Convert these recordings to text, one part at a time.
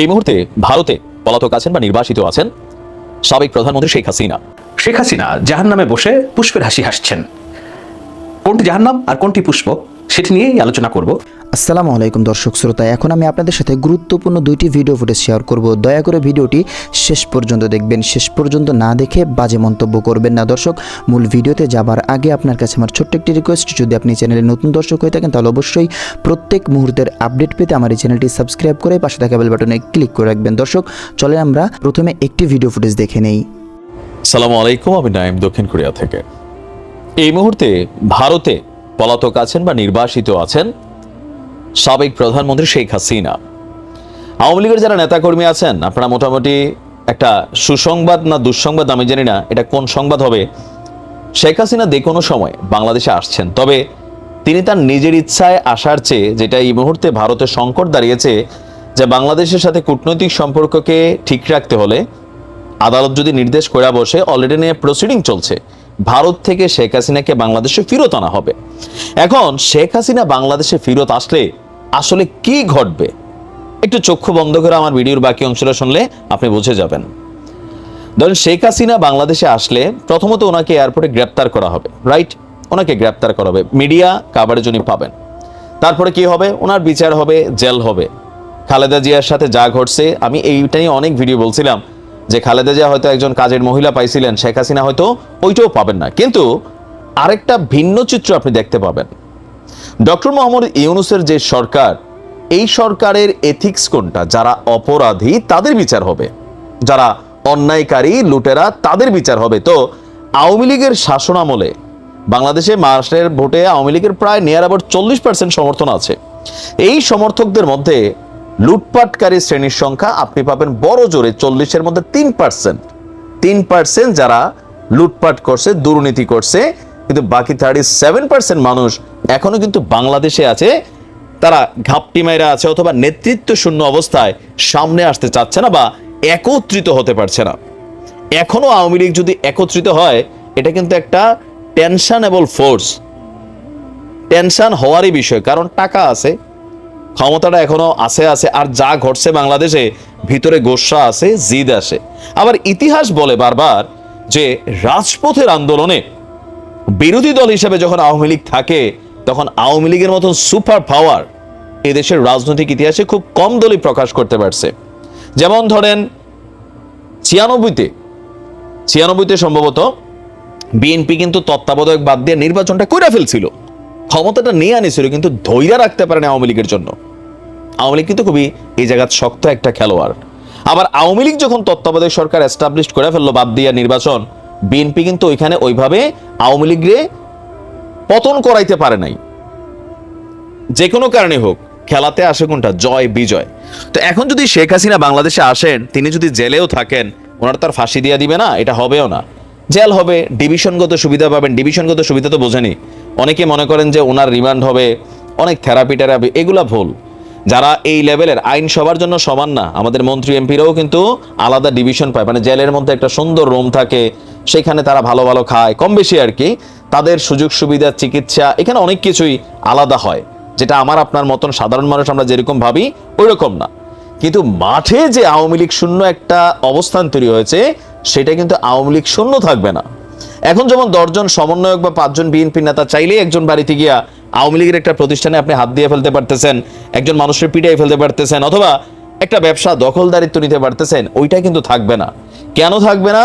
এই মুহূর্তে ভারতে পলাতক আছেন বা নির্বাসিত আছেন সাবেক প্রধানমন্ত্রী শেখ হাসিনা। শেখ হাসিনা জাহান নামে বসে পুষ্পের হাসি হাসছেন। কোনটি জাহান্নাম আর কোনটি পুষ্প, সেটি নিয়েই আলোচনা করব। আসসালামু আলাইকুম দর্শক শ্রোতা, এখন আমি আপনাদের সাথে গুরুত্বপূর্ণ দুইটি ভিডিও ফুটেজ শেয়ার করব। দয়া করে ভিডিওটি শেষ পর্যন্ত দেখবেন। শেষ পর্যন্ত না দেখে বাজে মন্তব্য করবেন না। দর্শক, মূল ভিডিওতে যাবার আগে আপনার কাছে আমার ছোট্ট একটি রিকোয়েস্ট যদি আপনি চ্যানেলে নতুন দর্শক হয়ে থাকেন, তাহলে অবশ্যই প্রত্যেক মুহূর্তের আপডেট পেতে আমার এই চ্যানেলটি সাবস্ক্রাইব করে পাশে থাকা বেল বাটনে ক্লিক করে রাখবেন। দর্শক চলে আমরা প্রথমে একটি ভিডিও ফুটেজ দেখে নেই। সালামু আলাইকুম, আমি নাইম দক্ষিণ কোরিয়া থেকে। এই মুহূর্তে ভারতে পলাতক আছেন বা নির্বাসিত আছেন সাবেক প্রধানমন্ত্রী শেখ হাসিনা। আওয়ামী লীগের যারা নেতাকর্মী আছেন, আপনারা মোটামুটি একটা সুসংবাদ না দুঃসংবাদ আমি জানি না এটা কোন সংবাদ হবে। শেখ হাসিনা যে কোনো সময় বাংলাদেশে আসছেন, তবে তিনি তার নিজের ইচ্ছায় আসার চেয়ে, যেটা এই মুহূর্তে ভারতের সংকট দাঁড়িয়েছে, যে বাংলাদেশের সাথে কূটনৈতিক সম্পর্ককে ঠিক রাখতে হলে আদালত যদি নির্দেশ করে বসে অলরেডি নিয়ে প্রসিডিং চলছে। ভারত থেকে শেখ হাসিনাকে বাংলাদেশে ফেরত আনা হবে। এখন শেখ হাসিনা বাংলাদেশে ফেরত আসলে আসলে কি ঘটবে? একটু চক্ষু বন্ধ করে আমার ভিডিওর বাকি অংশটা শুনলে আপনি বুঝে যাবেন। ধরেন শেখ হাসিনা বাংলাদেশে আসলে প্রথমত ওনাকে এয়ারপোর্টে গ্রেপ্তার করা হবে রাইট ওনাকে গ্রেপ্তার করা হবে। মিডিয়া কাভারেজ উনি পাবেন। তারপরে কি হবে? ওনার বিচার হবে, জেল হবে। খালেদা জিয়ার সাথে যা ঘটছে, আমি এইটাই অনেক ভিডিও বলছিলাম। যে খালেদা জিয়া হয়তো একজন কাজের মহিলা পাইছিলেন, শেখ হাসিনা হয়তো ওইটাও পাবেন না। কিন্তু আরেকটা ভিন্ন চিত্র আপনি দেখতে পাবেন। ডক্টর মোহাম্মদ ইউনুসের যে সরকার, এই সরকারের এথিক্স কোনটা? যারা অপরাধী, তাদের বিচার হবে। যারা অন্যায়কারী, লুটেরা, তাদের বিচার হবে। তো আওয়ামী লীগের শাসনামলে বাংলাদেশে মাসের ভোটে আওয়ামী লীগের প্রায় নিয়ার আবার চল্লিশ পার্সেন্ট সমর্থন আছে। এই সমর্থকদের মধ্যে লুটপাটকারী শ্রেণির সংখ্যা আপনি পাবেন বড় জোরে চল্লিশের মধ্যে তিন পার্সেন্ট। তিন পার্সেন্ট যারা লুটপাট করছে, দুর্নীতি করছে, কিন্তু বাকি থার্টি সেভেন পার্সেন্ট মানুষ এখনও কিন্তু বাংলাদেশে আছে। তারা ঘাপটি মাইরা আছে অথবা নেতৃত্ব শূন্য অবস্থায় সামনে আসতে চাচ্ছে না বা একত্রিত হতে পারছে না। এখনও আওয়ামী লীগ যদি একত্রিত হয়, এটা কিন্তু একটা টেনশনেবল ফোর্স টেনশন হওয়ারই বিষয়, কারণ টাকা আছে। ক্ষমতাটা এখনও আছে আছে। আর যা ঘটছে বাংলাদেশে, ভিতরে গোসা আছে, জিদ আসে আবার ইতিহাস বলে বারবার যে রাজপথের আন্দোলনে বিরোধী দল হিসেবে যখন আওয়ামী লীগ থাকে, তখন আওয়ামী লীগের মতন সুপার পাওয়ার এদেশের রাজনৈতিক ইতিহাসে খুব কম দলই প্রকাশ করতে পারছে। যেমন ধরেন, ছিয়ানব্বইতে ছিয়ানব্বইতে সম্ভবত বিএনপি কিন্তু তত্ত্বাবধায়ক বাদ দিয়ে নির্বাচনটা কইরা ফেলছিল। ক্ষমতাটা নিয়ে আনিছিল, কিন্তু ধৈর্য রাখতে পারেন আওয়ামী লীগের জন্য। আওয়ামী লীগ কিন্তু খুবই এই জায়গার শক্ত একটা খেলোয়াড়। আবার আওয়ামী লীগ যখন তত্ত্বাবধায়ক সরকার এস্টাবলিশ করে ফেলল বাদ দিয়া নির্বাচন বিএনপি কিন্তু ওইখানে ওইভাবে আওয়ামী লীগরে পতন করাইতে পারে নাই। যে কোনো কারণে হোক, খেলাতে আসে কোনটা? জয়, বিজয়। তো এখন যদি শেখ হাসিনা বাংলাদেশে আসেন, তিনি যদি জেলেও থাকেন, ওনার তার ফাঁসি দিয়ে দিবে না, এটা হবেও না। জেল হবে, ডিভিশনগত সুবিধা পাবেন। ডিভিশনগত সুবিধা তো বোঝেনি অনেকে মনে করেন যে ওনার রিমান্ড হবে, অনেক থেরাপি টেরাপি এগুলা ভুল। যারা এই লেভেলের আইন সবার জন্য সমান না, আমাদের মন্ত্রী, এমপিরাও কিন্তু আলাদা ডিভিশন পায়। মানে জেলের মধ্যে একটা সুন্দর রুম থাকে, সেখানে তারা ভালো ভালো খায়। কম বেশি আর কি, তাদের সুযোগ সুবিধা, চিকিৎসা, এখানে অনেক কিছুই আলাদা হয়, যেটা আমার আপনার মতন সাধারণ মানুষ আমরা যেরকম ভাবি ওই রকম না। কিন্তু মাঠে যে আওয়ামী লীগ শূন্য একটা অবস্থান তৈরি হয়েছে, সেটা কিন্তু আওয়ামী লীগ শূন্য থাকবে না। এখন যেমন দশজন সমন্বয়ক বা পাঁচজন বিএনপি নেতা চাইলেই একজন বাড়িতে গিয়া আওয়ামী লীগের একটা প্রতিষ্ঠানে আপনি হাত দিয়ে ফেলতে পারতেছেন, একজন মানুষের পিটাই ফেলতে পারতেছেন, অথবা একটা ব্যবসা দখলদারিত্ব নিতে পারতেছেন, ওইটা কিন্তু থাকবে না। কেন থাকবে না?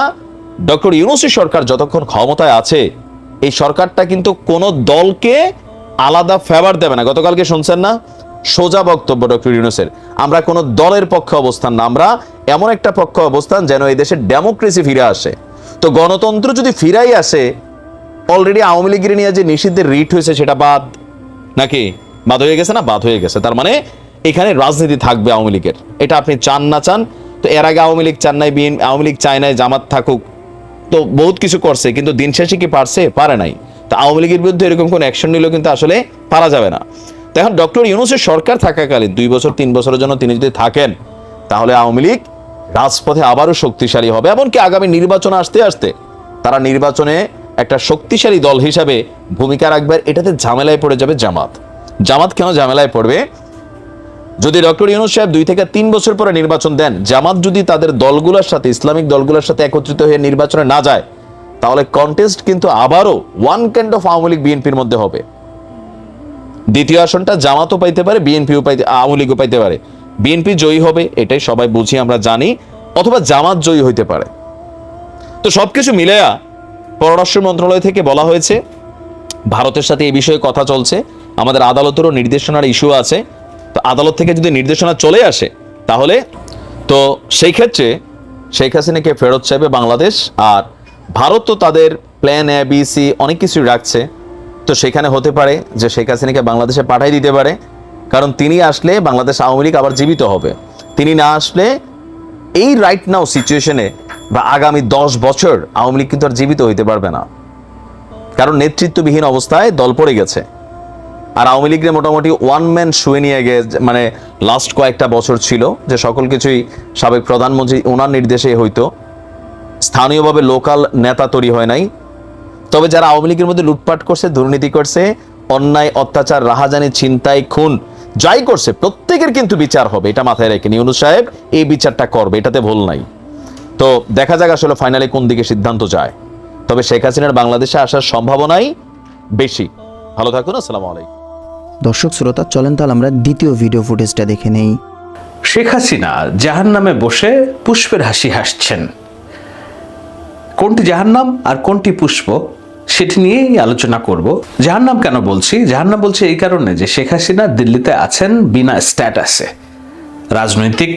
ডক্টর ইউনুসি সরকার যতক্ষণ ক্ষমতায় আছে, এই সরকারটা কিন্তু কোনো দলকে আলাদা ফেভার দেবে না। গতকালকে শুনছেন না? সোজা বক্তব্য ডক্টর ইউনুসের। আমরা কোনো দলের পক্ষে অবস্থান না, আমরা এমন একটা পক্ষ অবস্থান যেন এই দেশে ডেমোক্রেসি ফিরে আসে। তো গণতন্ত্র যদি ফিরাই আসে অলরেডি আওয়ামী লীগের নিয়ে যে নিষিদ্ধের রিট হয়েছে, সেটা বাদ নাকি? বাদ হয়ে গেছে না? বাদ হয়ে গেছে। তার মানে এখানে রাজনীতি থাকবে আওয়ামী লীগের এটা আপনি চান না চান, তো এর আগে আওয়ামী লীগ চান নাই বিএন আওয়ামী লীগ চায় নাই জামাত থাকুক। তো বহুত কিছু করছে, কিন্তু দিন শেষে কি পারছে? পারে নাই। তো আওয়ামী লীগের বিরুদ্ধে এরকম কোনো অ্যাকশন নিলেও কিন্তু আসলে পারা যাবে না। তো এখন ডক্টর ইউনুসের সরকার থাকাকালীন, দুই বছর, তিন বছরের জন্য তিনি যদি থাকেন, তাহলে আওয়ামী লীগ রাজপথে আবারও শক্তিশালী হবে। এমনকি আগামী নির্বাচন আসতে আসতে তারা নির্বাচনে একটা শক্তিশালী দল হিসাবে ভূমিকা রাখবে, এটাতে ঝামেলায় পড়ে যাবে জামাত। জামাত কেন ঝামেলায় পড়বে? যদি ডক্টর ইউনুস সাহেব দুই থেকে তিন বছর পরে নির্বাচন দেন, জামাত যদি তাদের দলগুলোর সাথে, ইসলামিক দলগুলোর সাথে একত্রিত হয়ে নির্বাচনে না যায়, তাহলে কন্টেস্ট কিন্তু আবারও one kind of Awami League বিএনপির মধ্যে হবে। দ্বিতীয় আসনটা জামাতও পাইতে পারে, বিএনপিও পাইতে, আওয়ামী লীগও পাইতে পারে। বিএনপি জয়ী হবে, এটাই সবাই বুঝি, আমরা জানি, অথবা জামাত জয়ী হইতে পারে। তো সবকিছু মিলেয়া পররাষ্ট্র মন্ত্রণালয় থেকে বলা হয়েছে, ভারতের সাথে এই বিষয়ে কথা চলছে। আমাদের আদালতেরও নির্দেশনার ইস্যু আছে। তো আদালত থেকে যদি নির্দেশনা চলে আসে, তাহলে তো সেই ক্ষেত্রে শেখ হাসিনাকে ফেরত চাইবে বাংলাদেশ। আর ভারত তো তাদের প্ল্যান এ বি সি অনেক কিছু রাখছে। তো সেখানে হতে পারে যে শেখ হাসিনাকে বাংলাদেশে পাঠাই দিতে পারে। কারণ তিনি আসলে বাংলাদেশ আওয়ামী লীগ আবার জীবিত হবে। তিনি না আসলে এই রাইট নাও সিচুয়েশনে বা আগামী দশ বছর আওয়ামী লীগ কিন্তু আর জীবিত হইতে পারবে না। কারণ নেতৃত্ববিহীন অবস্থায় দল পড়ে গেছে। আর আওয়ামী লীগের মোটামুটি ওয়ান ম্যান শুয়ে নিয়ে গে মানে লাস্ট কয়েকটা বছর ছিল যে সকল কিছুই সাবেক প্রধানমন্ত্রী ওনার নির্দেশে হইতো। স্থানীয়ভাবে লোকাল নেতা তৈরি হয় নাই। তবে যারা আওয়ামী লীগের মধ্যে লুটপাট করছে, দুর্নীতি করছে, অন্যায়, অত্যাচার, রাহাজানি, ছিনতাই, খুন, যাই করছে, প্রত্যেকের কিন্তু বিচার হবে। এটা মাথায় রেখে ইউনুস সাহেব এই বিচারটা করবে, এটাতে ভুল নাই। তো দেখা যাক আসলে ফাইনালি কোন দিকে সিদ্ধান্ত যায়। তবে শেখ হাসিনার বাংলাদেশে আসার সম্ভাবনাই বেশি। ভালো থাকুন আসসালামু আলাইকুম। দর্শক শ্রোতা চলেন তাহলে আমরা দ্বিতীয় ভিডিও ফুটেজটা দেখে নেই। শেখ হাসিনা জাহান নামে বসে পুষ্পের হাসি হাসছেন। কোনটি জাহান্নাম আর কোনটি পুষ্প সেটি নিয়েই আলোচনা করব। জাহান্নাম কেন বলছি? জাহান্নাম বলছি এই কারণে যে শেখ হাসিনা দিল্লিতে আছেন বিনা স্ট্যাটাসে রাজনৈতিক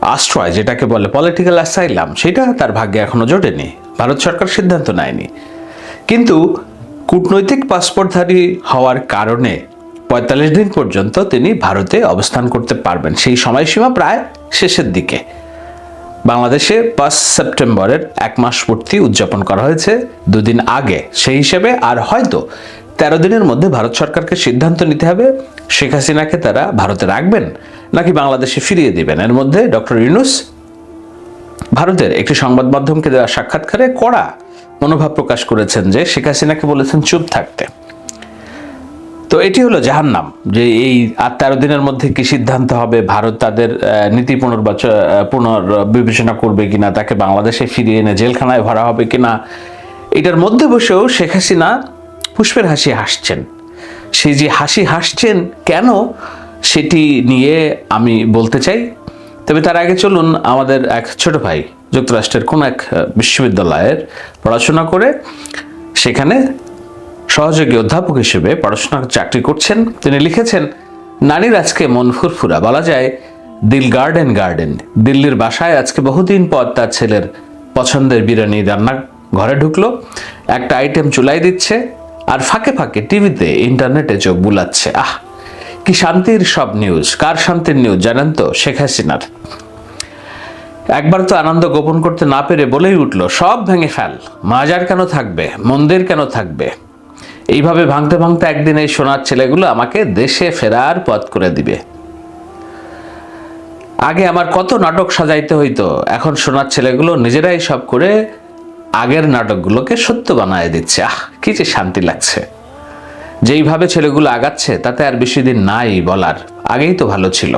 আশ্রয়, যেটাকে বলে পলিটিক্যাল অ্যাসাইলাম সেটা তার ভাগ্যে এখনও জোটেনি। ভারত সরকার সিদ্ধান্ত নেয়নি। কিন্তু কূটনৈতিক পাসপোর্টধারী হওয়ার কারণে পঁয়তাল্লিশ দিন পর্যন্ত তিনি ভারতে অবস্থান করতে পারবেন। সেই সময়সীমা প্রায় শেষের দিকে। বাংলাদেশে পাঁচ সেপ্টেম্বরের এক মাস পূর্তি উদযাপন করা হয়েছে দুদিন আগে। সেই হিসেবে আর হয়তো তেরো দিনের মধ্যে ভারত সরকারকে সিদ্ধান্ত নিতে হবে। শেখ হাসিনাকে তারা ভারতে রাখবেন। নাকি বাংলাদেশে ফিরিয়ে দিবেন? এর মধ্যে ডক্টর ইউনুস ভারতের একটি সংবাদ মাধ্যমকে দেওয়া সাক্ষাৎকারে কড়া মনোভাব প্রকাশ করেছেন যে শেখ হাসিনাকে বলেছেন চুপ থাকতে। তো এটি হলো জাহান্নাম, যে এই আর তেরো দিনের মধ্যে কি সিদ্ধান্ত হবে, ভারত তাদের নীতি পুনর্বাচন পুনর্বিবেচনা করবে কিনা, তাকে বাংলাদেশে ফিরিয়ে এনে জেলখানায় ভরা হবে কিনা? এটার মধ্যে বসেও শেখ হাসিনা পুষ্পের হাসি হাসছেন। সেই যে হাসি হাসছেন কেন? সেটি নিয়ে আমি বলতে চাই। তবে তার আগে চলুন আমাদের এক ছোট ভাই যুক্তরাষ্ট্রের কোন এক বিশ্ববিদ্যালয়ের পড়াশোনা করে, সেখানে সহযোগী অধ্যাপক হিসেবে পড়াশোনার চাকরি করছেন। তিনি লিখেছেন, নারীর আজকে মন ফুরফুরা। বলা যায়, দিল গার্ডেন গার্ডেন। দিল্লির বাসায় আজকে বহুদিন পর তার ছেলের পছন্দের বিরিয়ানি রান্না ঘরে ঢুকলো। একটা আইটেম চুলাই দিচ্ছে আর ফাঁকে ফাঁকে টিভিতে ইন্টারনেটে চোখ বুলাচ্ছে। আহ! কি শান্তির সব নিউজ কার শান্তির নিউজ জানেন তো, শেখ হাসিনার। একবার তো আনন্দ গোপন করতে না পেরে বলেই উঠল, সব ভেঙে ফেল। মাজার কেন থাকবে? মন্দির কেন থাকবে? এইভাবে ভাঙতে ভাঙতে একদিন এই সোনার ছেলেগুলো আমাকে দেশে ফেরার পথ করে দিবে। আগে আমার কত নাটক সাজাইতে হইতো, এখন সোনার ছেলেগুলো নিজেরাই সব করে আগের নাটকগুলোকে সত্য বানায় দিচ্ছে। আহ, কি যে শান্তি লাগছে। যেইভাবে ছেলেগুলো আগাচ্ছে, তাতে আর বেশি দিন নাই বলার। আগেই তো ভালো ছিল।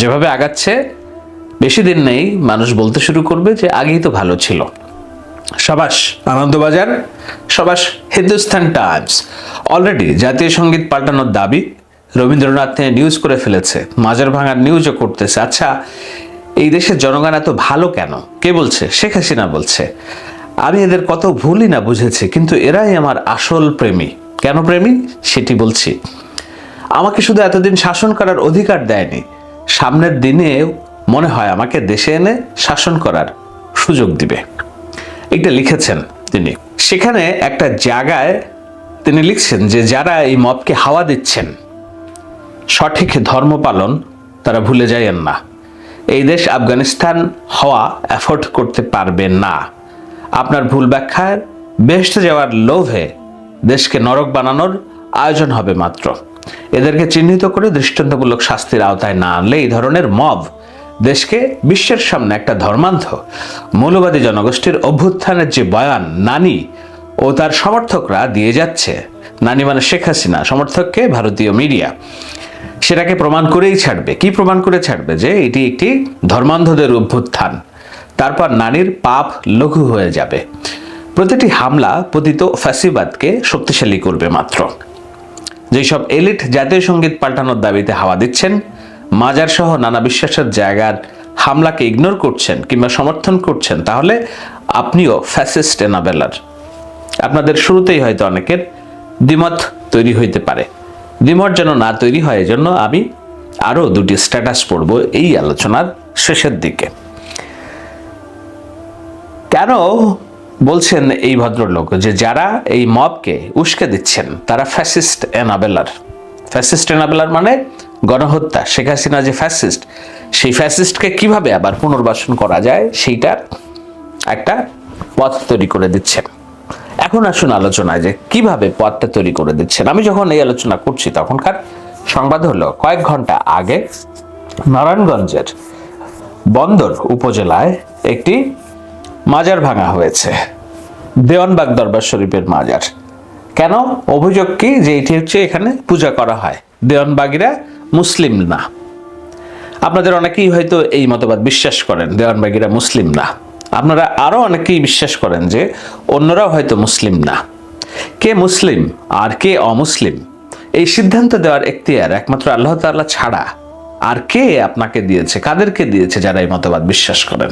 যেভাবে আগাচ্ছে, বেশি দিন নেই, মানুষ বলতে শুরু করবে যে আগেই তো ভালো ছিল। সাবাস, আনন্দবাজার, সাবাস, হিন্দুস্তান টাইমস। অলরেডি জাতীয় সংগীত পাল্টানোর দাবি রবীন্দ্রনাথ নিয়ে নিউজ করে ফেলেছে। মাজার ভাঙার নিউজও করতেছে। আচ্ছা এই দেশের জনগণ এত ভালো কেন? কে বলছে? শেখ হাসিনা বলছে। আমি এদের কত ভুলই না বুঝেছি, কিন্তু এরাই আমার আসল প্রেমী। কেন প্রেমী? সেটি বলছি। আমাকে শুধু এতদিন শাসন করার অধিকার দেয়নি। সামনের দিনে মনে হয় আমাকে দেশে এনে শাসন করার সুযোগ দিবে। এটা লিখেছেন তিনি। সেখানে একটা জায়গায় তিনি লিখছেন যে, যারা এই মবকে হাওয়া দিচ্ছেন, সঠিক ধর্ম পালন তারা ভুলে যায়েন না। এই দেশ আফগানিস্তান হওয়া অ্যাফোর্ড করতে পারবে না। আপনার ভুল ব্যাখ্যার বেহেস্তে যাওয়ার লোভে দেশকে নরক বানানোর আয়োজন হবে মাত্র। এদেরকে চিহ্নিত করে দৃষ্টান্তমূলক শাস্তির আওতায় না আনলে এই ধরনের মব দেশকে বিশ্বের সামনে একটা ধর্মান্ধ, মৌলবাদী জনগোষ্ঠীর অভ্যুত্থানের যে বয়ান নানি ও তার সমর্থকরা দিয়ে যাচ্ছে। নানি মানে শেখ হাসিনা, সমর্থককে ভারতীয় মিডিয়া। সেটাকে প্রমাণ করেই ছাড়বে। কি প্রমাণ করে ছাড়বে? যে এটি একটি ধর্মান্ধদের অভ্যুত্থান। তারপর নানির পাপ লঘু হয়ে যাবে। প্রতিটি হামলা পতিত ফ্যাসিবাদকে শক্তিশালী করবে মাত্র। যেসব এলিট জাতীয় সংগীত পাল্টানোর দাবিতে হাওয়া দিচ্ছেন মাজার সহ নানা বিশ্বাসের জায়গার হামলাকে ইগনোর করছেন কিংবা সমর্থন করছেন, তাহলে আপনিও ফ্যাসিস্ট এনাবেলার আপনাদের শুরুতেই হয়তো অনেকের দ্বিমত তৈরি হইতে পারে। দ্বিমত যেন না তৈরি হয়, এজন্য আমি আরও দুটি স্ট্যাটাস পড়ব এই আলোচনার শেষের দিকে। কেন বলছেন এই ভদ্রলোক যে যারা এই মবকে উস্কে দিচ্ছেন, তারা ফ্যাসিস্ট এনাবেলার। ফ্যাসিস্ট এনাবেলার মানে গণহত্যা। শেখ হাসিনা যে ফ্যাসিস্ট সেই ফ্যাসিস্টকে কীভাবে আবার পুনর্বাসন করা যায়, সেইটার একটা পথ তৈরি করে দিচ্ছেন। এখন আসুন আলোচনায় যে কীভাবে পথটা তৈরি করে দিচ্ছেন। আমি যখন এই আলোচনা করছি, তখনকার সংবাদ হলো, কয়েক ঘণ্টা আগে নারায়ণগঞ্জের বন্দর উপজেলায় একটি মাজার ভাঙা হয়েছে। দেওয়ানবাগ দরবার শরীফের মাজার। কেন? অভিযোগ কি যে এটি হচ্ছে এখানে পূজা করা হয়। দেওয়ানবাগিরা মুসলিম না। আপনাদের অনেকেই হয়তো এই মতবাদ বিশ্বাস করেন, দেওয়ানবাগিরা মুসলিম না। আপনারা আরও অনেকেই বিশ্বাস করেন যে অন্যরাও হয়তো মুসলিম না। কে মুসলিম আর কে অমুসলিম? এই সিদ্ধান্ত দেওয়ার এখতিয়ার একমাত্র আল্লাহ তাআলা ছাড়া আর কে আপনাকে দিয়েছে, কাদেরকে দিয়েছে যারা এই মতবাদ বিশ্বাস করেন?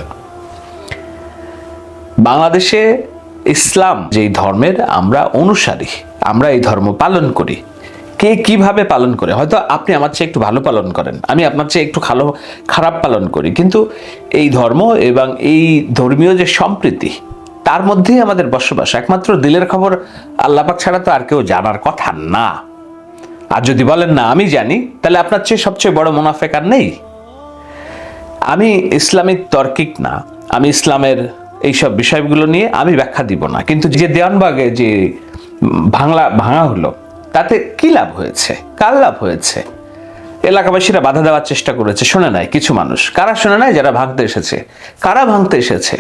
বাংলাদেশে ইসলাম যেই ধর্মের, আমরা অনুসারী, আমরা এই ধর্ম পালন করি। কে কীভাবে পালন করে? হয়তো আপনি আমার চেয়ে একটু ভালো পালন করেন, আমি আপনার চেয়ে একটু ভালো খারাপ পালন করি। কিন্তু এই ধর্ম এবং এই ধর্মীয় যে সম্প্রীতি, তার মধ্যেই আমাদের বসবাস। একমাত্র দিলের খবর আল্লাপাক ছাড়া তো আর কেউ জানার কথা না। আর যদি বলেন, না, আমি জানি, তাহলে আপনার চেয়ে সবচেয়ে বড় মুনাফেকার নেই। আমি ইসলামিক তর্কিক না। আমি ইসলামের এইসব বিষয়গুলো নিয়ে আমি ব্যাখ্যা দিব না। কিন্তু যে দেওয়ানবাগে যে ভাঙলা, ভাঙা হলো, তাতে কি লাভ হয়েছে? কার লাভ হয়েছে? এলাকাবাসীরা বাধা দেওয়ার চেষ্টা করেছে, শুনে নাই কিছু মানুষ। কারা শুনে নাই যারা ভাঙতে এসেছে? কারা ভাঙতে এসেছে?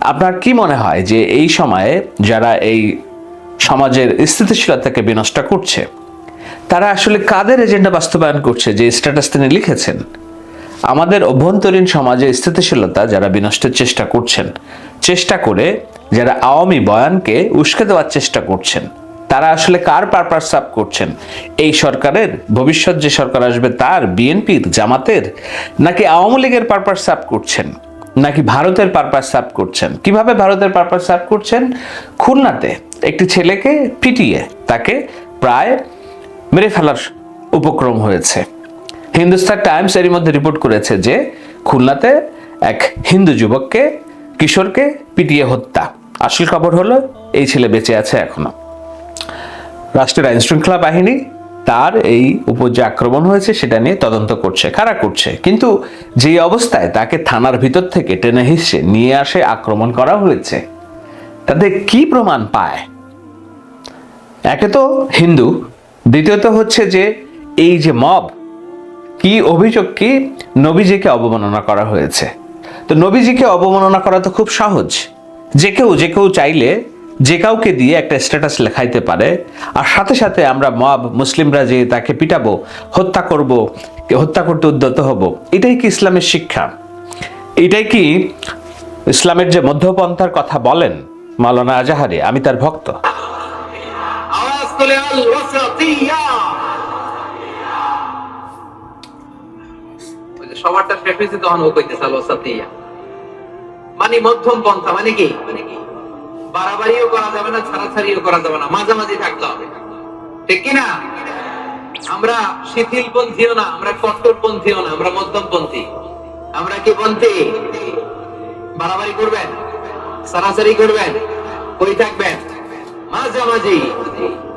আপনার কি মনে হয় যে এই সময়ে যারা এই সমাজের স্থিতিশীলতাকে বিনষ্ট করছে, তারা আসলে কাদের এজেন্ডা বাস্তবায়ন করছে যে স্ট্যাটাস তিনি লিখেছেন? আমাদের অভ্যন্তরীণ সমাজে স্থিতিশীলতা যারা বিনষ্টের চেষ্টা করছেন, চেষ্টা করে যারা আওয়ামী বয়ানকে উস্কে দেওয়ার চেষ্টা করছেন, তারা আসলে কার পারপাস সাব করছেন? এই সরকারের, ভবিষ্যৎ যে সরকার আসবে তার, বিএনপির, জামাতের, নাকি আওয়ামী লীগের পারপাস সাব করছেন? নাকি ভারতের পারপাস সাব করছেন? কীভাবে ভারতের পারপাস সাব করছেন? খুলনাতে একটি ছেলেকে পিটিয়ে তাকে প্রায় মেরে ফেলার উপক্রম হয়েছে। হিন্দুস্তান টাইমস এরই মধ্যে রিপোর্ট করেছে যে খুলনাতে এক হিন্দু যুবককে, কিশোরকে পিটিয়ে হত্যা। আসল খবর হলো, এই ছেলে বেঁচে আছে এখনও। রাষ্ট্রের আইন শৃঙ্খলা বাহিনী তার এই উপর যে আক্রমণ হয়েছে সেটা নিয়ে তদন্ত করছে কারা করছে। কিন্তু যে অবস্থায় তাকে থানার ভিতর থেকে টেনে হিসে নিয়ে আসে আক্রমণ করা হয়েছে, তাতে কি প্রমাণ পায়? একে তো হিন্দু, দ্বিতীয়ত হচ্ছে যে এই যে মব কি অভিযোগ কি নবীজিকে অবমাননা করা হয়েছে? তো নবীজিকে অবমাননা করা তো খুব সহজ। যে কেউ যে কেউ চাইলে যে কাউকে দিয়ে একটা স্ট্যাটাস লেখাইতে পারে। আর সাথে সাথে আমরা মব মুসলিমরা যে তাকে পিটাবো, হত্যা করব, হত্যা করতে উদ্যত হব, এটাই কি ইসলামের শিক্ষা? এটাই কি ইসলামের যে মধ্যপন্থার কথা বলেন মাওলানা আজাহারি, আমি তার ভক্ত। আওয়াজ সবারটা শেষ হয়েছে তখন ও কইতেছে আল ওয়াসাতিয়া মানে মধ্যম পন্থা মানে কি বাড়াবাড়িও করা যাবে না ছাড়াছাড়িও করা যাবে না মাঝামাঝি থাকতে হবে ঠিক কি না আমরা শিথিল পন্থীও না আমরা কট্টর পন্থীও না আমরা মধ্যম পন্থী আমরা কি পন্থী বাড়াবাড়ি করবেন সারাসারি করবেন কই থাকবেন মাঝামাঝি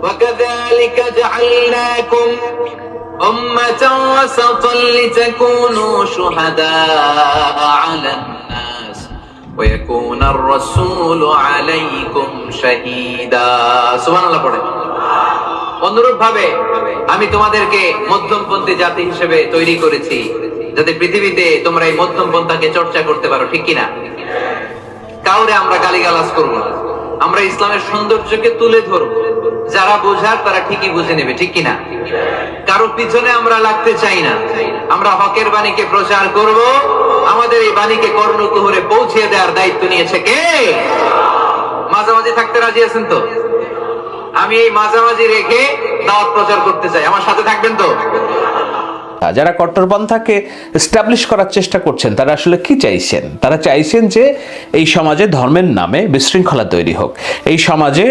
وكذلك جعلناكم أمة وسطا لتكونوا شهداء على الناس ويكون الرسول عليكم شهيدا سبحان الله পড়ে অনুরূপ ভাবে আমি তোমাদেরকে মধ্যমপন্থী জাতি হিসেবে তৈরি করেছি যাতে পৃথিবীতে তোমরা এই মধ্যম পন্থাকে চর্চা করতে পারো ঠিক কিনা কাউরে আমরা গালিগালাজ করব না আমরা ইসলামের সৌন্দর্যকে তুলে ধরব। যারা বোঝার তারা ঠিকই বুঝে নেবে, ঠিক কিনা? কারও পিছনে আমরা লাগতে চাই না। আমরা হকের বাণীকে প্রচার করব। আমাদের এই বাণীকে কর্ণকুহরে পৌঁছে দেওয়ার দায়িত্ব নিয়েছে কে? মাঝামাঝি থাকতে রাজি আছেন তো? আমি এই মাঝামাঝি রেখে দাওয়াত প্রচার করতে চাই। আমার সাথে থাকবেন তো? যারা কট্টরপন্থাকে এস্টাবলিশ করার চেষ্টা করছেন, তারা আসলে কি চাইছেন? তারা চাইছেন যে এই সমাজে ধর্মের নামে বিশৃঙ্খলা তৈরি হোক। এই সমাজে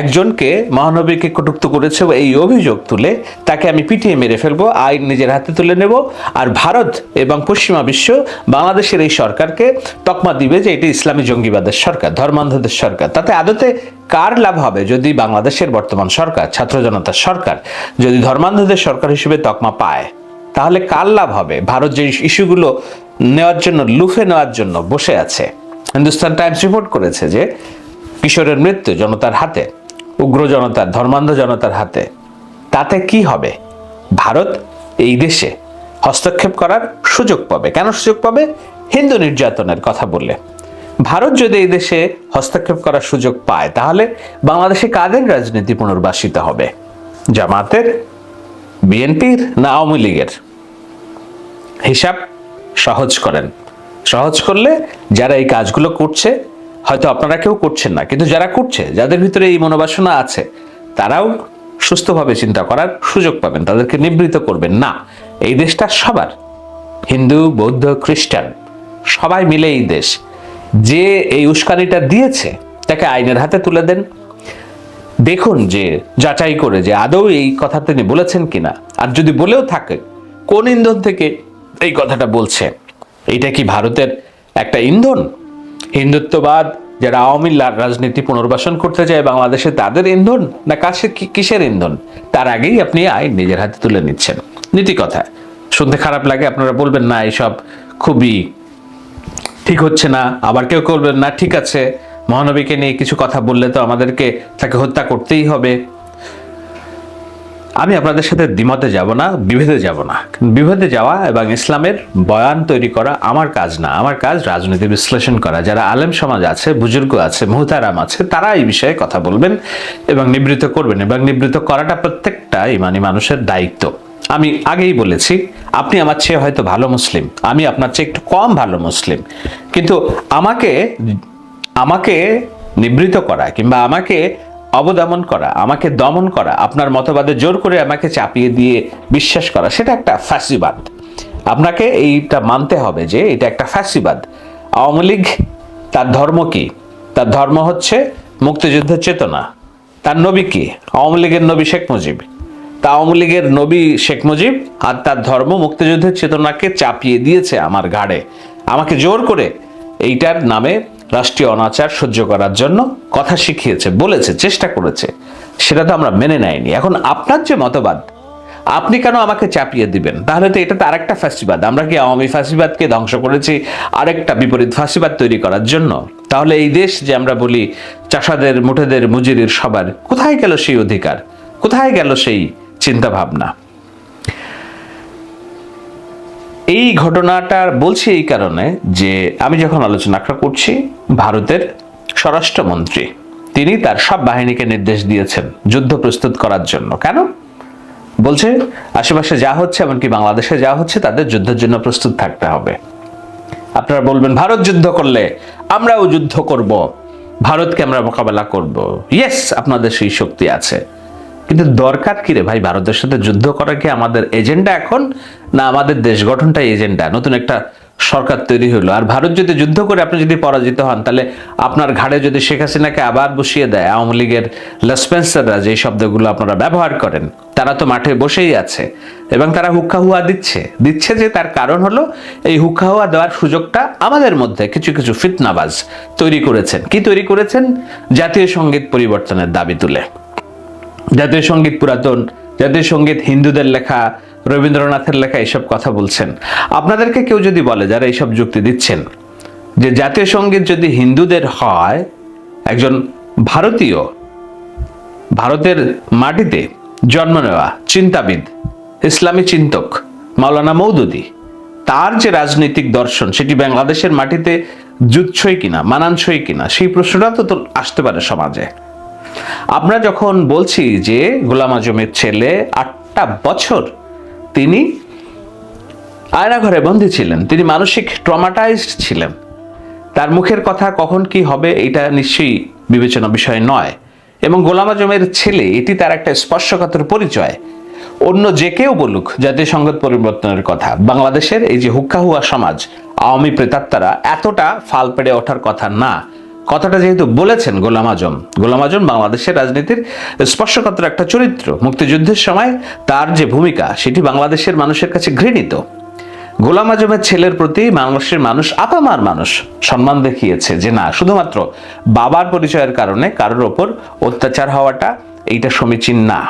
একজনকে মহানবীকে কটুক্ত করেছে এই অভিযোগ তুলে তাকে আমি পিটিয়ে মেরে ফেলব আইন নিজের হাতে তুলে নেব। আর ভারত এবং পশ্চিমা বিশ্ব বাংলাদেশের এই সরকারকে তকমা দিবে যে এটি ইসলামী জঙ্গিবাদের সরকার, ধর্মান্ধদের সরকার। তাতে আদতে কার লাভ হবে যদি বাংলাদেশের বর্তমান সরকার, ছাত্র জনতার সরকার, যদি ধর্মান্ধদের সরকার হিসেবে তকমা পায়? তাহলে কার লাভ হবে? ভারত যে ইস্যুগুলো নেওয়ার জন্য, লুফে নেওয়ার জন্য বসে আছে। হিন্দুস্তান টাইমস রিপোর্ট করেছে যে, কিশোরের মৃত্যু জনতার হাতে, উগ্র জনতার, ধর্মান্ধ জনতার হাতে। তাতে কি হবে? ভারত এই দেশে হস্তক্ষেপ করার সুযোগ পাবে। কেন সুযোগ পাবে? হিন্দু নির্যাতনের কথা বললে। ভারত যদি এই দেশে হস্তক্ষেপ করার সুযোগ পায়, তাহলে বাংলাদেশে কাদের রাজনীতি পুনর্বাসিত হবে? জামাতের বিএনপির না আওয়ামী লীগের? হিসাব সহজ করেন। সহজ করলে যারা এই কাজগুলো করছে, হয়তো আপনারা কেউ করছেন না, কিন্তু যারা করছে, যাদের ভিতরে এই মনোবাসনা আছে, তারাও সুস্থভাবে চিন্তা করার সুযোগ পাবেন, তাদেরকে নিবৃত করবেন না। এই দেশটা সবার, হিন্দু, বৌদ্ধ, খ্রিস্টান, সবাই মিলে এই দেশ। যে এই উস্কানিটা দিয়েছে, তাকে আইনের হাতে তুলে দেন। দেখুন যে যাচাই করে যে আদৌ এই কথা তিনি বলেছেন কিনা। আর যদি বলেও থাকে, কোন ইন্ধন থেকে এই কথাটা বলছে? এটা কি ভারতের একটা ইন্ধন? হিন্দুত্ববাদ, যারা আওয়ামী রাজনীতি পুনর্বাসন করতে চায় বাংলাদেশে, তাদের ইন্ধন? না কাছে কিসের ইন্ধন? তার আগেই আপনি আইন নিজের হাতে তুলে নিচ্ছেন। নীতি কথা। শুনতে খারাপ লাগে, আপনারা বলবেন, না এইসব খুবই ঠিক হচ্ছে না। আবার কেউ বলবেন, না, ঠিক আছে। মহানবীকে নিয়ে কিছু কথা বললে তো আমাদেরকে তাকে হত্যা করতেই হবে। আমি আপনাদের সাথে দ্বিমতে যাব না, বিভেদে যাব না। বিভেদে যাওয়া এবং ইসলামের বয়ান তৈরি করা আমার কাজ না। আমার কাজ রাজনীতি বিশ্লেষণ করা। যারা আলেম সমাজ আছে, বুজুর্গ আছে, মুহতারাম আছে, তারা এই বিষয়ে কথা বলবেন এবং নিবৃত করবেন এবং নিবৃত করাটা প্রত্যেকটা ইমানি মানুষের দায়িত্ব। আমি আগেই বলেছি, আপনি আমার চেয়ে হয়তো ভালো মুসলিম, আমি আপনার চেয়ে একটু কম ভালো মুসলিম। কিন্তু আমাকে আমাকে নিবৃত করা কিংবা আমাকে অবদমন করা, আমাকে দমন করা, আপনার মতবাদে জোর করে আমাকে চাপিয়ে দিয়ে বিশ্বাস করা, সেটা একটা ফ্যাসিবাদ আপনাকে এইটা মানতে হবে যে এটা একটা ফ্যাসিবাদ আওয়ামী লীগ, তার ধর্ম কি? তার ধর্ম হচ্ছে মুক্তিযুদ্ধের চেতনা। তার নবী কি? আওয়ামী লীগের নবী শেখ মুজিব। তা আওয়ামী লীগের নবী শেখ মুজিব আর তার ধর্ম মুক্তিযুদ্ধের চেতনাকে চাপিয়ে দিয়েছে আমার ঘাড়ে। আমাকে জোর করে এইটার নামে রাষ্ট্রীয় অনাচার সহ্য করার জন্য কথা শিখিয়েছে, বলেছে, চেষ্টা করেছে। সেটা তো আমরা মেনে নেয়নি। এখন আপনার যে মতবাদ, আপনি কেন আমাকে চাপিয়ে দিবেন? তাহলে তো এটা তো আরেকটা ফ্যাসিবাদ আমরা কি আওয়ামী ফাঁসিবাদকে ধ্বংস করেছি, আরেকটা বিপরীত ফাঁসিবাদ তৈরি করার জন্য? তাহলে এই দেশ যে আমরা বলি চাষাদের, মুঠেদের, মুজিরির সবার, কোথায় গেল সেই অধিকার? কোথায় গেল সেই চিন্তা এই ঘটনাটা বলছি এই কারণে যে আমি যখন আলোচনা করছি, ভারতের স্বরাষ্ট্রমন্ত্রী, তিনি তার সব বাহিনীকে নির্দেশ দিয়েছেন যুদ্ধ প্রস্তুত করার জন্য। কেন? বলছে, আশেপাশে যা হচ্ছে, এমনকি বাংলাদেশে যা হচ্ছে, তাদের যুদ্ধের জন্য প্রস্তুত থাকতে হবে। আপনারা বলবেন, ভারত যুদ্ধ করলে আমরাও যুদ্ধ করব, ভারতকে আমরা মোকাবেলা করব। ইয়েস আপনাদের সেই শক্তি আছে। কিন্তু দরকার কি রে ভাই? ভারতের সাথে যুদ্ধ করা কি আমাদের এজেন্ডা এখন? না আমাদের দেশ গঠনটাই এজেন্ডা? নতুন একটা সরকার তৈরি হলো। আর ভারত যদি যুদ্ধ করে আপনি যদি পরাজিত হন, তাহলে আপনার ঘাড়ে যদি শেখ হাসিনাকে আবার বসিয়ে দেয়, আওয়ামী লীগের লেসপেন্সাররা যে শব্দগুলো আপনারা ব্যবহার করেন, তারা তো মাঠে বসেই আছে এবং তারা হুক্কা হুয়া দিচ্ছে। দিচ্ছে যে তার কারণ হলো এই হুক্কা হুয়া দেওয়ার সুযোগটা আমাদের মধ্যে কিছু কিছু ফিতনাবাজ তৈরি করেছেন। কি তৈরি করেছেন? জাতীয় সংগীত পরিবর্তনের দাবি তুলে। জাতীয় সংগীত পুরাতন, জাতীয় সংগীত হিন্দুদের লেখা, রবীন্দ্রনাথের লেখা এইসব কথা বলছেন। আপনাদেরকে কেউ যদি বলে যারা এইসব যুক্তি দিচ্ছেন যে জাতীয় সংগীত যদি হিন্দুদের হয়, একজন ভারতীয় ভারতের মাটিতে জন্ম নেওয়া চিন্তাবিদ, ইসলামী চিন্তক মাওলানা মৌদুদি তার যে রাজনৈতিক দর্শন, সেটি বাংলাদেশের মাটিতে জুৎসই কিনা মানানসই কিনা, সেই প্রশ্নটা তো আসতে পারে সমাজে। আমরা যখন বলছি যে গোলাম আজমের ছেলে আটটা বছর তিনি আয়নাঘরে বন্দী ছিলেন, তিনি মানসিক ট্রমাটাইজড ছিলেন, তার মুখের কথা কখন কি হবে এটা নিশ্চয়ই বিবেচনা বিষয় নয়। এবং গোলাম আজমের ছেলে, এটি তার একটা স্পর্শকাতর পরিচয়। অন্য যে কেউ বলুক, জাতীয় পরিবর্তনের কথা, বাংলাদেশের এই যে হুক্কা হুয়া সমাজ, আওয়ামী প্রেতাত্মারা এতটা ফাল পেড়ে ওঠার কথা না। কথাটা যেহেতু বলেছেন গোলাম আজম গোলাম আজম বাংলাদেশের রাজনীতির স্পর্শকাতর একটা চরিত্র। মুক্তিযুদ্ধের সময় তার যে ভূমিকা, সেটি বাংলাদেশের মানুষের কাছে ঘৃণিত। গোলাম আজমের ছেলের প্রতি বাংলাদেশের মানুষ আপামার মানুষ সম্মান দেখিয়েছে যে না, শুধুমাত্র বাবার পরিচয়ের কারণে কারোর ওপর অত্যাচার হওয়াটা এইটা সমীচীন না।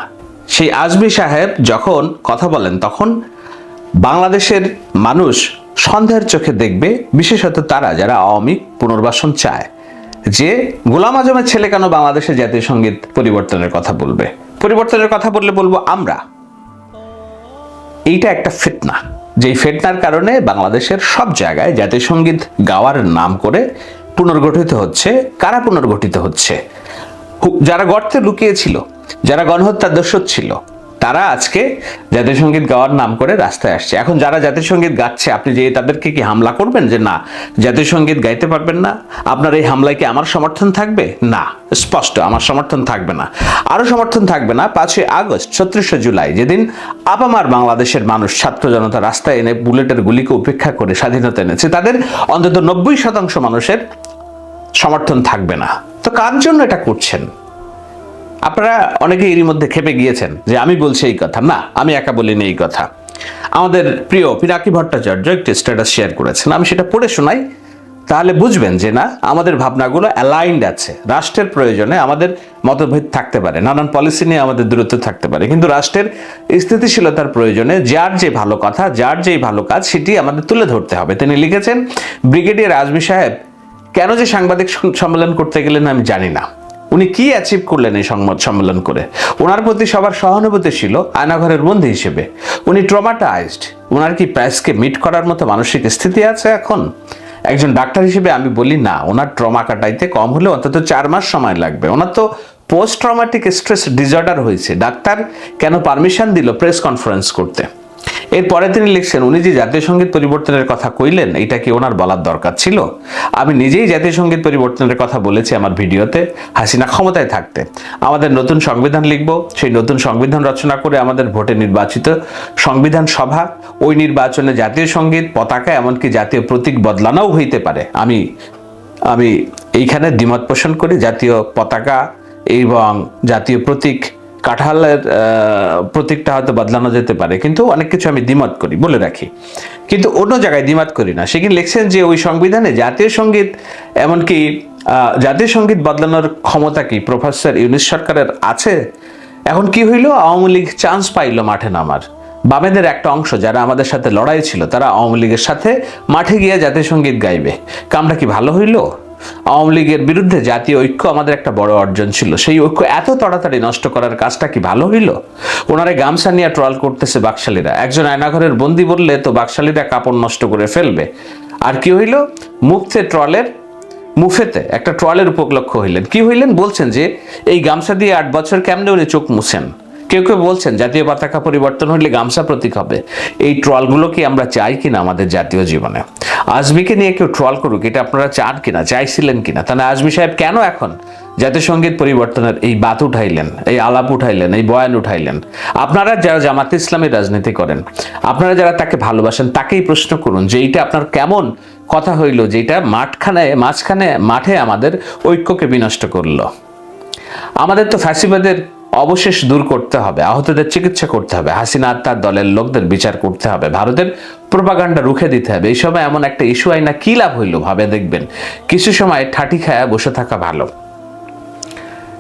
সেই আজমি সাহেব যখন কথা বলেন, তখন বাংলাদেশের মানুষ সন্দেহের চোখে দেখবে, বিশেষত তারা যারা আওয়ামী পুনর্বাসন চায়। যে গোলাম আজমের ছেলে কেন বাংলাদেশের জাতীয় সংগীত পরিবর্তনের কথা বলবে? পরিবর্তনের কথা বললে বলব আমরা। এইটা একটা ফিতনা। যেই ফিতনার কারণে বাংলাদেশের সব জায়গায় জাতীয় সংগীত গাওয়ার নাম করে পুনর্গঠিত হচ্ছে। কারা পুনর্গঠিত হচ্ছে? যারা গর্তে লুকিয়েছিল, যারা গণহত্যার দোষর ছিল তারা আজকে জাতীয় সংগীত গাওয়ার নাম করে রাস্তায় আসছে। এখন যারা জাতীয় সংগীত গাচ্ছে, আপনি যে তাদেরকে কি হামলা করবেন যে না, জাতীয় সংগীত গাইতে পারবেন না? আপনার এই হামলায় কি আমার সমর্থন থাকবে? না, স্পষ্ট, আমার সমর্থন থাকবে না। আরও সমর্থন থাকবে না, পাঁচই আগস্ট, ছত্রিশে জুলাই, যেদিন আপামার বাংলাদেশের মানুষ ছাত্র জনতা রাস্তায় এনে বুলেটের গুলিকে উপেক্ষা করে স্বাধীনতা এনেছে, তাদের অন্তত নব্বই শতাংশ মানুষের সমর্থন থাকবে না। তো কার জন্য এটা করছেন? আপনারা অনেকে এরই মধ্যে খেপে গিয়েছেন যে আমি বলছি এই কথা। না, আমি একা বলিনি এই কথা। আমাদের প্রিয় পিনাকি ভট্টাচার্য একটি স্ট্যাটাস শেয়ার করেছেন। আমি সেটা পড়ে শোনাই, তাহলে বুঝবেন যে না, আমাদের ভাবনাগুলো অ্যালাইন্ড আছে। রাষ্ট্রের প্রয়োজনে আমাদের মতভেদ থাকতে পারে, নানান পলিসি নিয়ে আমাদের দূরত্ব থাকতে পারে। কিন্তু রাষ্ট্রের স্থিতিশীলতার প্রয়োজনে যার যে ভালো কথা, যার যেই ভালো কাজ, সেটি আমাদের তুলে ধরতে হবে। তিনি লিখেছেন, ব্রিগেডিয়ার আজমি সাহেব, কেন যে সাংবাদিক সম্মেলন করতে গেলেন আমি জানি না। উনি কি অ্যাচিভ করলেন এই সংবাদ সম্মেলন করে? ওনার প্রতি সবার সহানুভূতি ছিল আয়নাঘরের বন্ধু হিসেবে। উনি ট্রমাটাইজড ওনার কি প্রাইসকে মিট করার মতো মানসিক স্থিতি আছে এখন? একজন ডাক্তার হিসেবে আমি বলি, না ওনার ট্রমা কাটাইতে কম হলে অন্তত চার মাস সময় লাগবে। ওনার তো পোস্ট ট্রমাটিক স্ট্রেস ডিসঅর্ডার হয়েছে। ডাক্তার কেন পারমিশন দিল প্রেস কনফারেন্স করতে? এরপরে তিনি লিখছেন, উনি যে জাতীয় সংগীত পরিবর্তনের কথা কইলেন, এটা কি ওনার বলার দরকার ছিল? আমি নিজেই জাতীয় সংগীত পরিবর্তনের কথা বলেছি আমার ভিডিওতে। হাসিনা ক্ষমতায় থাকতে। আমাদের নতুন সংবিধান লিখব। সেই নতুন সংবিধান রচনা করে আমাদের ভোটে নির্বাচিত সংবিধান সভা, ওই নির্বাচনে জাতীয় সংগীত পতাকা, এমনকি জাতীয় প্রতীক বদলানোও হইতে পারে। আমি আমি এইখানে দ্বিমত পোষণ করি, জাতীয় পতাকা এবং জাতীয় প্রতীক কাঁঠালের প্রতীকটা হয়তো বদলানো যেতে পারে, কিন্তু অনেক কিছু আমি দ্বিমত করি, বলে রাখি। কিন্তু অন্য জায়গায় দ্বিমত করি না। সেখানে লিখছেন যে ওই সংবিধানে জাতীয় সংগীত, এমনকি জাতীয় সংগীত বদলানোর ক্ষমতা কি প্রফেসর ইউনিস সরকারের আছে? এখন কি হইল? আওয়ামী লীগ চান্স পাইল মাঠে নামার। বামেদের একটা অংশ যারা আমাদের সাথে লড়াই ছিল, তারা আওয়ামী লীগের সাথে মাঠে গিয়ে জাতীয় সংগীত গাইবে। কামটা কি ভালো হইল? আওয়ামী লীগের বিরুদ্ধে জাতীয় ঐক্য আমাদের একটা বড় অর্জন ছিল। সেই ঐক্য এত তাড়াতাড়ি নষ্ট করার কাজটা কি ভালো হইল? ওনারে গামছা নিয়ে ট্রল করতেছে বাকশালীরা। একজন আয়নাঘরের বন্দি বললে তো বাকশালীরা কাপড় নষ্ট করে ফেলবে। আর কি হইল? মুক্তে ট্রলের মুফেতে একটা ট্রলের উপলক্ষ হইলেন। কি হইলেন? বলছেন যে, এই গামছা দিয়ে আট বছর কেমনে উনি চোখ মুছেন? কেউ কেউ বলছেন জাতীয় পতাকা পরিবর্তন হলে গামছা প্রতীক হবে। এই ট্রলগুলো কি আমরা চাই কিনা আমাদের জাতীয় জীবনে? আজমিকে নিয়ে কেউ ট্রল করুক, এটা আপনারা চান কিনা, চাইছিলেন কিনা? তাহলে আজমি সাহেব কেন এখন জাতীয় সংগীত পরিবর্তনের এই বাত উঠাইলেন, এই আলাপ উঠাইলেন, এই বয়ান উঠাইলেন? আপনারা যারা জামাত ইসলামী রাজনীতি করেন, আপনারা যারা তাকে ভালোবাসেন, তাকেই প্রশ্ন করুন যে এইটা আপনার কেমন কথা হইল যেটা মাঠখানে, মাঝখানে, মাঠে আমাদের ঐক্যকে বিনষ্ট করল। আমাদের তো ফ্যাসিবাদের অবশেষ দূর করতে হবে, আহতদের চিকিৎসা করতে হবে, হাসিনা তার দলের লোকদের বিচার করতে হবে, ভারতের প্রোপাগান্ডা রুখে দিতে হবে, এই সময় এমন একটা ইস্যু আইনা কি লাভ হইল ভাবে দেখবেন। কিছু সময় ঠাটি খায়া বসে থাকা ভালো।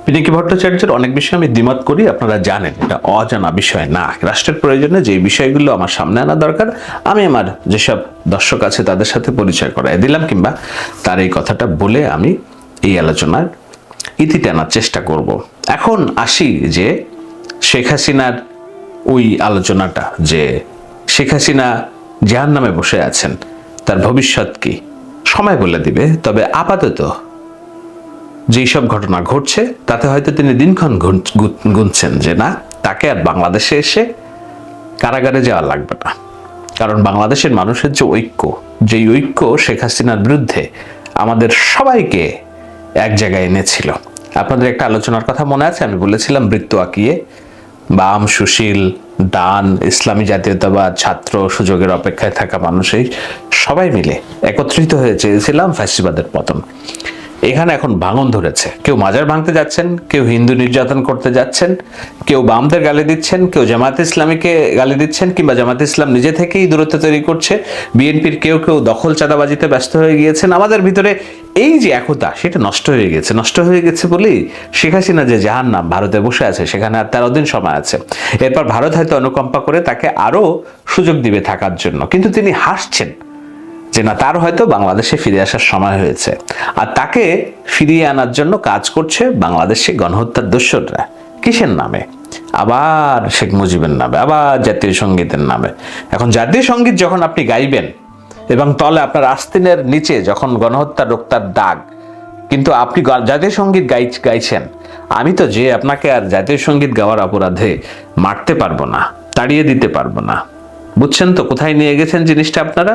পিনাকি ভট্টাচার্যের অনেক বিষয় আমি দ্বিমত করি, আপনারা জানেন, এটা অজানা বিষয় না। রাষ্ট্রের প্রয়োজনে যে বিষয়গুলো আমার সামনে আনা দরকার, আমি আমার যেসব দর্শক আছে তাদের সাথে পরিচয় করাই দিলাম, কিংবা তার এই কথাটা বলে আমি এই আলোচনার ইতি টানার চেষ্টা করব। এখন আসি যে শেখ হাসিনার ওই আলোচনাটা যে শেখ হাসিনা যার নামে বসে আছেন, তার ভবিষ্যৎ কি? সময় বলে দিবে, তবে আপাতত যেই সব ঘটনা ঘটছে, তাতে হয়তো তিনি দিনক্ষণ গুন- গুন- গুনছেন যে না, তাকে আর বাংলাদেশে এসে কারাগারে যাওয়া লাগবে না। কারণ বাংলাদেশের মানুষের যে ঐক্য, যেই ঐক্য শেখ হাসিনার বিরুদ্ধে আমাদের সবাইকে এক জায়গায় এনেছিল। আপনাদের একটা আলোচনার কথা মনে আছে? আমি বলেছিলাম বৃত্ত আঁকিয়ে। বাম, সুশীল, দান, ইসলামী জাতীয়তাবাদ, ছাত্র, সুযোগের অপেক্ষায় থাকা মানুষই সবাই মিলে একত্রিত হয়ে চেয়েছিলাম ফ্যাসিবাদের পতন। এখানে এখন ভাঙন ধরেছে। কেউ মাজার ভাঙতে যাচ্ছেন, কেউ হিন্দু নির্যাতন করতে যাচ্ছেন, কেউ বামদের গালি দিচ্ছেন, কেউ জামাত ইসলামীকে গালি দিচ্ছেন কিংবা জামাত ইসলাম নিজে থেকেই দূরত্ব তৈরি করছে। বিএনপির কেউ কেউ দখল চাঁদাবাজিতে ব্যস্ত হয়ে গিয়েছেন। আমাদের ভিতরে এই যে একতা, সেটা নষ্ট হয়ে গেছে। নষ্ট হয়ে গেছে বলেই শেখ হাসিনা যে জাহান নাম ভারতে বসে আছে, সেখানে আর তেরো দিন সময় আছে। এরপর ভারত হয়তো অনুকম্পা করে তাকে আরও সুযোগ দিবে থাকার জন্য। কিন্তু তিনি হাসছেন। যে না, তার হয়তো বাংলাদেশে ফিরে আসার সময় হয়েছে। আর তাকে ফিরিয়ে আনার জন্য কাজ করছে বাংলাদেশে গণহত্যার দস্যুররা কিসের নামে? আবার শেখ মুজিবের নামে, আবার জাতীয় সঙ্গীতের নামে। এখন জাতীয় সংগীত যখন আপনি গাইবেন, এবং তলে আপনার আস্তিনের নিচে যখন গণহত্যা রোক্তার দাগ, কিন্তু আপনি জাতীয় সংগীত গাই, গাইছেন, আমি তো যে আপনাকে আর জাতীয় সংগীত গাওয়ার অপরাধে মারতে পারব না, তাড়িয়ে দিতে পারব না। বুঝছেন তো কোথায় নিয়ে গেছেন জিনিসটা আপনারা?